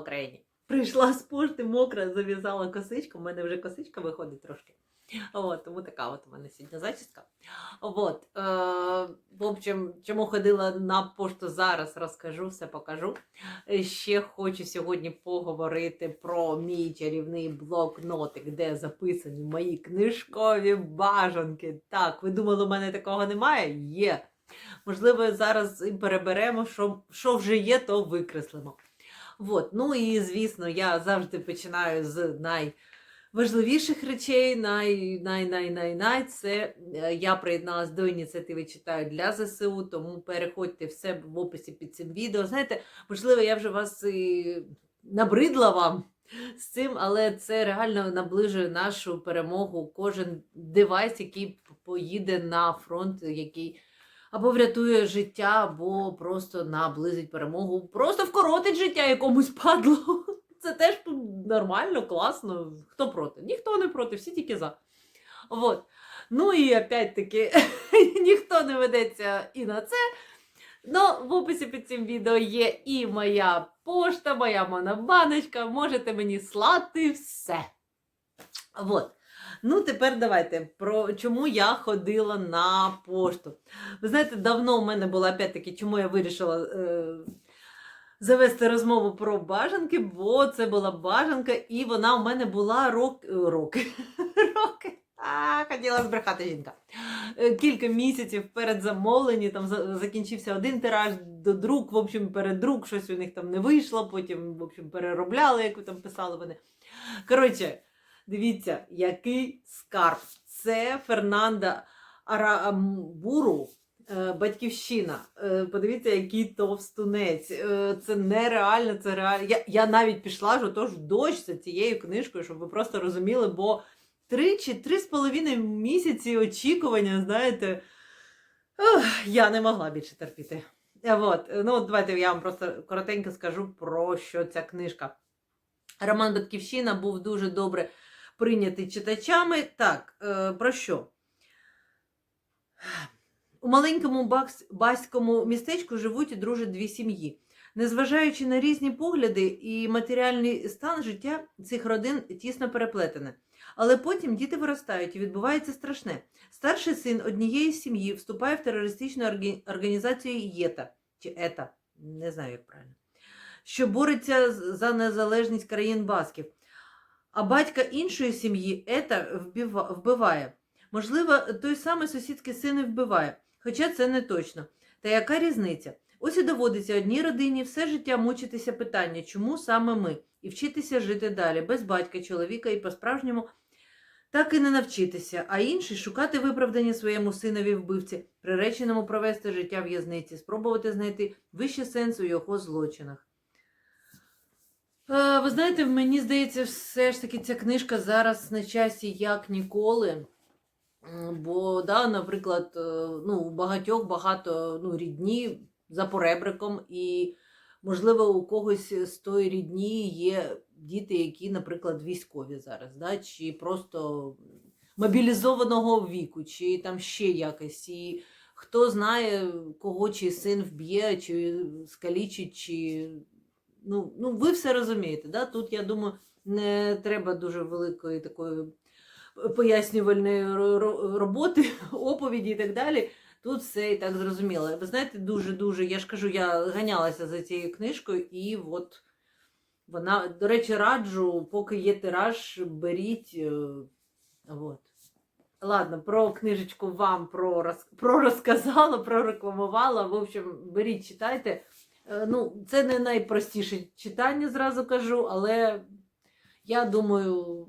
Україні! Прийшла з пошти, мокра, зав'язала косичку. У мене вже косичка виходить трошки. От, тому така от у мене сьогодні зачіска. От, е, в общем, чому ходила на пошту зараз, розкажу, все покажу. Ще хочу сьогодні поговорити про мій чарівний блокнотик, де записані мої книжкові бажанки. Так, ви думали, у мене такого немає? Є. Можливо, зараз переберемо, що, що вже є, то викреслимо. От. Ну і звісно, я завжди починаю з найважливіших речей. Най, най, най, най, най. Це е, я приєдналась до ініціативи Читаю для ЗСУ, тому переходьте все в описі під цим відео. Знаєте, можливо, я вже вас і набридла вам з цим, але це реально наближує нашу перемогу. Кожен девайс, який поїде на фронт, який або врятує життя, або просто наблизить перемогу, просто вкоротить життя якомусь падлу. Це теж нормально, класно. Хто проти? Ніхто не проти, всі тільки за. Вот. Ну і опять-таки ніхто не ведеться і на це. Ну, в описі під цим відео є і моя пошта, моя монобаночка. Можете мені слати все. Вот. Ну, тепер давайте про чому я ходила на пошту. Ви знаєте, давно у мене була опять-таки, чому я вирішила е, завести розмову про бажанки, бо це була бажанка, і вона у мене була рок, е, роки. роки. А, хотіла збрехати жінка. Е, Кілька місяців перед замовленням, там закінчився один тираж, до друк, в общем, передрук, щось у них там не вийшло, потім, в общем, переробляли, як там писали вони. Коротше, дивіться, який скарб. Це Фернанда Арамбуру, е, батьківщина. Е, Подивіться, який товстунець. Е, Це нереально, це реально. Я, я навіть пішла ж отож в дощ за цією книжкою, щоб ви просто розуміли, бо три чи три з половиною місяці очікування, знаєте, я не могла більше терпіти. Вот. Ну, от давайте я вам просто коротенько скажу про що ця книжка. Роман Батьківщина був дуже добре прийнятий читачами. Так, е, про що? У маленькому баському містечку живуть і дружать дві сім'ї. Незважаючи на різні погляди і матеріальний стан життя цих родин тісно переплетене. Але потім діти виростають і відбувається страшне. Старший син однієї сім'ї вступає в терористичну організацію ЄТА чи ЕТА, не знаю, як правильно, що бореться за незалежність країн Басків. А батька іншої сім'ї ЕТА вбиває. Можливо, той самий сусідський син і вбиває, хоча це не точно. Та яка різниця? Ось і доводиться одній родині все життя мучитися питання, чому саме ми, і вчитися жити далі, без батька, чоловіка і по-справжньому так і не навчитися, а інший шукати виправдання своєму синові вбивці, приреченому провести життя в'язниці, спробувати знайти вище сенс у його злочинах. Е, ви знаєте, мені здається, все ж таки ця книжка зараз на часі як ніколи. Бо, да, наприклад, е, ну, у багатьох багато ну, рідні за поребриком, і, можливо, у когось з тої рідні є діти, які, наприклад, військові зараз, да, чи просто мобілізованого віку, чи там ще якось. І хто знає, кого чи син вб'є, чи скалічить, чи. Ну, ну, ви все розумієте. Да? Тут, я думаю, не треба дуже великої такої пояснювальної ро- ро- роботи, оповіді і так далі. Тут все і так зрозуміло. Ви знаєте, дуже-дуже, я ж кажу, я ганялася за цією книжкою, і от вона, до речі, раджу, поки є тираж, беріть. е, От. Ладно, про книжечку вам про, про розказала, прорекламувала. В общем, беріть, читайте. Е, Ну, це не найпростіше читання, зразу кажу, але я думаю,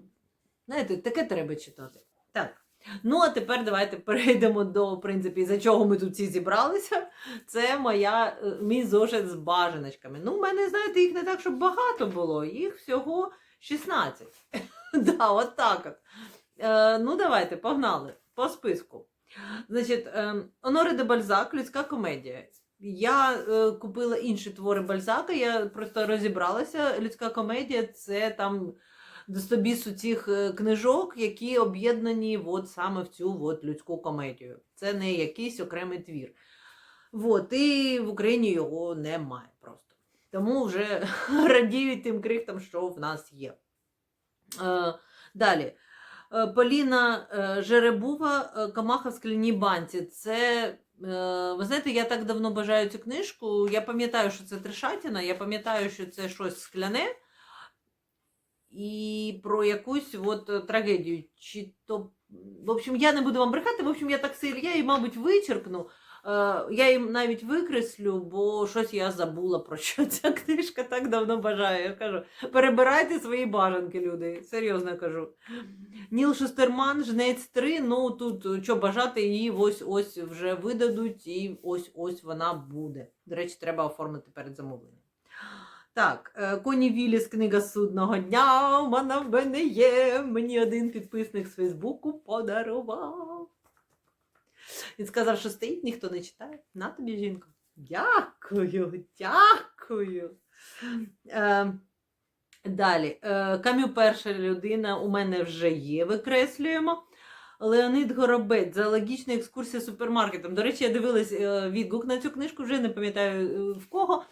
знаєте, таке треба читати. Так. Ну, а тепер давайте перейдемо до, в принципі, за чого ми тут всі зібралися. Це моя, е, мій зошит з бажаночками. Ну, в мене, знаєте, їх не так, щоб багато було, їх всього 16. Да, от так от. Е, ну, давайте, погнали по списку. Значить, е, Оноре де Бальзак, людська комедія. Я е, купила інші твори Бальзака, я просто розібралася. Людська комедія це там до стобісу цих е, книжок, які об'єднані от саме в цю от людську комедію. Це не якийсь окремий твір. От, і в Україні його немає просто. Тому вже радіють тим крихтам, що в нас є. Е, далі. Е, Поліна е, Жеребова е, Камаха в скляній банці. Це, ви знаєте, я так давно бажаю цю книжку. Я пам'ятаю, що це Трешатіна, я пам'ятаю, що це щось скляне і про якусь от е, трагедію. Чи то, в общем, я не буду вам брехати, в общем, я так її, мабуть, вичеркну. Е, Я їм навіть викреслю, бо щось я забула про що ця книжка так давно бажаю. Я кажу, перебирайте свої бажанки, люди. Серйозно кажу. Ніл Шестерман, Жнець 3, ну тут е, що бажати, її ось ось вже видадуть, і ось ось вона буде. До речі, треба оформити перед замовленням. Так, е, Коні Віліс, книга судного дня. Вона в мене є. Мені один підписник з Фейсбуку подарував. Він сказав, що стоїть, ніхто не читає. На тобі, жінку. Дякую, дякую. Е, далі. Е, Кам'ю перша людина у мене вже є, викреслюємо. Леонид Горобець, за логічна екскурсія супермаркетом. До речі, я дивилась е, відгук на цю книжку, вже не пам'ятаю е, в кого.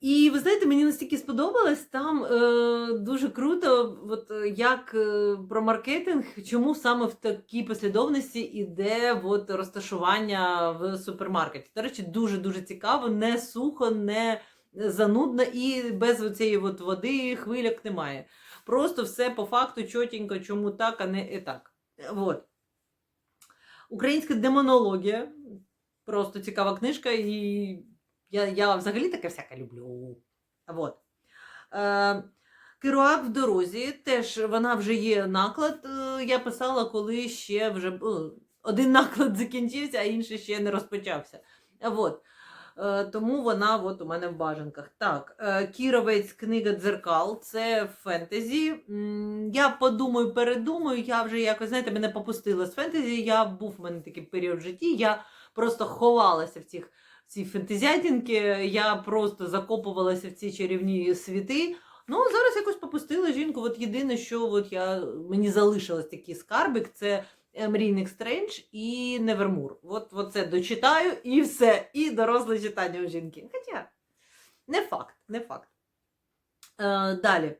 І ви знаєте, мені настільки сподобалось там е, дуже круто, от, е, як е, про маркетинг, чому саме в такій послідовності іде от, розташування в супермаркеті. До речі, дуже-дуже цікаво, не сухо, не занудно і без цієї води хвиляк немає. Просто все по факту чотенько, чому так, а не і так. От. Українська демонологія. Просто цікава книжка, і я, я взагалі таке всяке люблю. Вот. Е, Керуак в дорозі, теж вона вже є наклад. Е, я писала, коли ще вже ну, один наклад закінчився, а інший ще не розпочався. Вот. Е, тому вона от у мене в бажанках. Так, е, Кіровець, книга дзеркал, це фентезі. М, Я подумаю, передумаю, я вже якось, знаєте, мене попустило з фентезі. Я був в мене такий період в житті. Я просто ховалася в цих ці фентезятінки, я просто закопувалася в ці чарівні світи. Ну, зараз якось попустила жінку. От єдине, що от я, мені залишилось такий скарбик, це Мрійник Стрендж і Невермур. От, от це дочитаю і все. І доросле читання у жінки. Хоча не факт, не факт. Е, далі.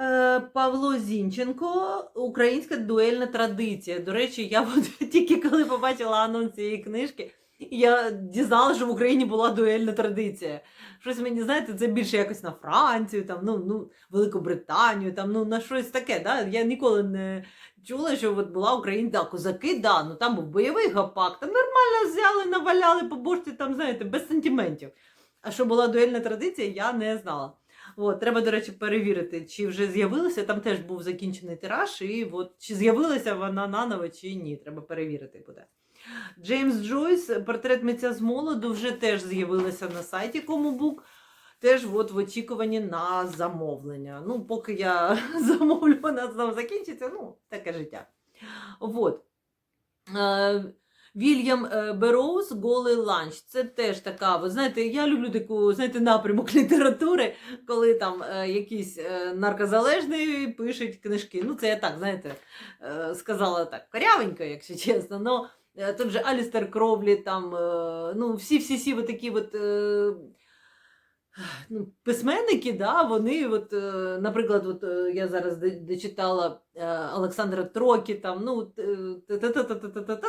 Е, Павло Зінченко, українська дуельна традиція. До речі, я от тільки коли побачила анонс цієї книжки, я дізналася, що в Україні була дуельна традиція. Щось мені, знаєте, це більше якось на Францію, там, ну, ну, Великобританію, там, ну, на щось таке. Да? Я ніколи не чула, що от була Україна, да, козаки, да, ну там був бойовий гапак, там нормально взяли, наваляли по бошті, там, знаєте, без сантиментів. А що була дуельна традиція, я не знала. От, треба, до речі, перевірити, чи вже з'явилася, там теж був закінчений тираж, і от, чи з'явилася вона наново, чи ні, треба перевірити буде. Джеймс Джойс, портрет митця з молоду, вже теж з'явилася на сайті Комубук. Теж от в очікуванні на замовлення. Ну, поки я замовлю, вона знову закінчиться, ну, таке життя. От. Е, Вільям е, Бероуз Голий ланч. Це теж така, ви знаєте, я люблю таку знаєте, напрямок літератури, коли там е, якийсь наркозалежний пишуть книжки. Ну, це я так, знаєте, сказала так, корявенько, якщо чесно. Но Е, Тут же Алістер Кровлі, там, е, ну, всі-всі-всі от такі от, е, ну, письменники, да, вони, от, наприклад, от, я зараз дочитала Олександра Трокі, там, ну, та-та-та-та-та-та-та,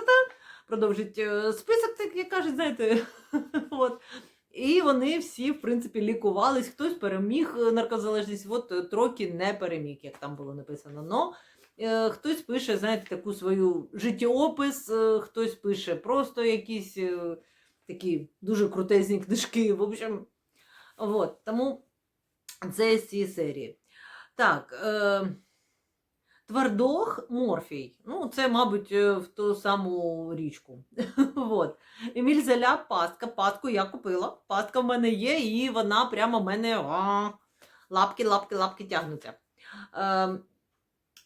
продовжить список, так як кажуть, знаєте, от. І вони всі, в принципі, лікувались. Хтось переміг наркозалежність, от Трокі не переміг, як там було написано. Но Хтось пише, знаєте, таку свою життєопис, е, хтось пише просто якісь е, такі дуже крутезні книжки. В общем, от, тому це з цієї серії. Так, е, Твардох Морфій. Ну, це, мабуть, е, в ту саму річку. от. Еміль Зеля пастка. Пастку я купила. Пастка в мене є, і вона прямо в мене а, лапки, лапки, лапки тягнуться. Е,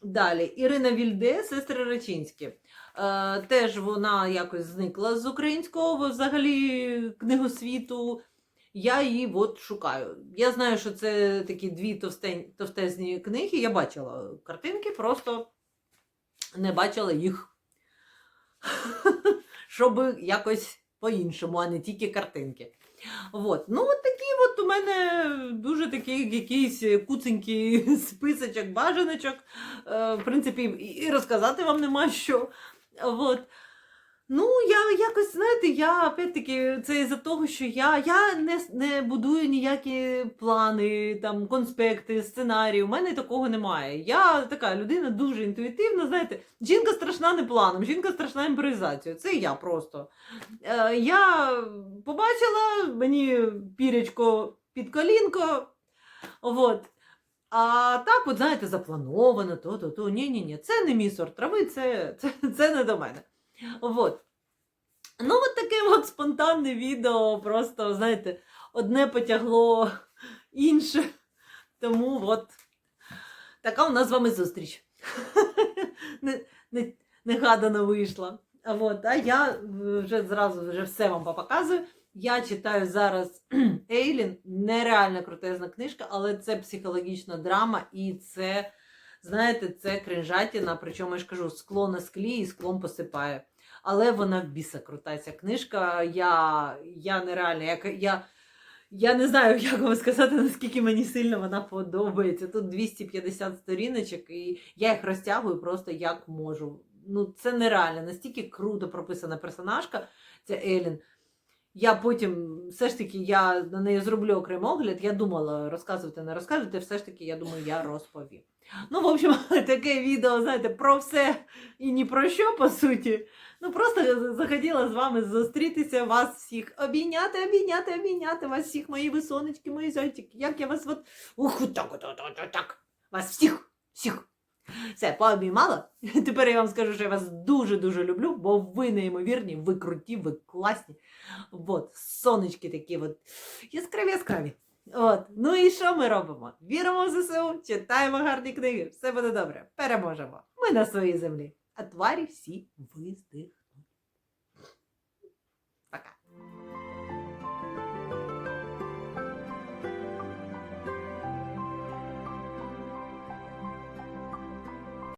Далі Ірина Вільде, сестри Речинські. Е, теж вона якось зникла з українського взагалі книгосвіту. Я її от шукаю. Я знаю, що це такі дві товстень, товстезні книги. Я бачила картинки, просто не бачила їх. Щоб якось по-іншому, а не тільки картинки. От. Ну, от такий от у мене дуже такий якийсь куценький списочок бажаночок. Е, в принципі, і розказати вам нема що. От. Ну, я якось, знаєте, я опять-таки, це із-за того, що я, я не, не будую ніякі плани, там, конспекти, сценарії. У мене такого немає. Я така людина дуже інтуїтивна, знаєте, жінка страшна не планом, жінка страшна імпровізацією. Це я просто. Е, я побачила, мені пірячко під колінко. От. А так, от, знаєте, заплановано, то, то, то. Ні, ні, ні, це не мій сорт трави, це, це, це не до мене. От. Ну, от таке от спонтанне відео, просто, знаєте, одне потягло інше. Тому от така у нас з вами зустріч. Не- не- Негадано вийшла. А От, а я вже зразу вже все вам показую. Я читаю зараз Ейлін, нереально крутезна книжка, але це психологічна драма і це, знаєте, це кринжатіна, причому я ж кажу, скло на склі і склом посипає. Але вона в біса крута ця книжка. Я, я нереально, я, я, я не знаю, як вам сказати, наскільки мені сильно вона подобається. Тут 250 сторіночок, і я їх розтягую просто як можу. Ну, це нереально, настільки круто прописана персонажка, ця Елін. Я потім, все ж таки, я на неї зроблю окремий огляд. Я думала розказувати, не розказувати, все ж таки, я думаю, я розповім. Ну, в общем, таке відео, знаєте, про все і ні про що, по суті. Ну, просто захотіла з вами зустрітися, вас всіх обійняти, обійняти, обійняти, вас всіх, мої ви сонечки, мої зайчики. Як я вас от. Ух, так, от, от, от, так. Вас всіх, всіх. Все, пообіймала. Тепер я вам скажу, що я вас дуже-дуже люблю, бо ви неймовірні, ви круті, ви класні. От, сонечки такі от яскраві, яскраві. От, ну і що ми робимо? Віримо в ЗСУ, читаємо гарні книги, все буде добре, переможемо. Ми на своїй землі. А тварі всі виздихають.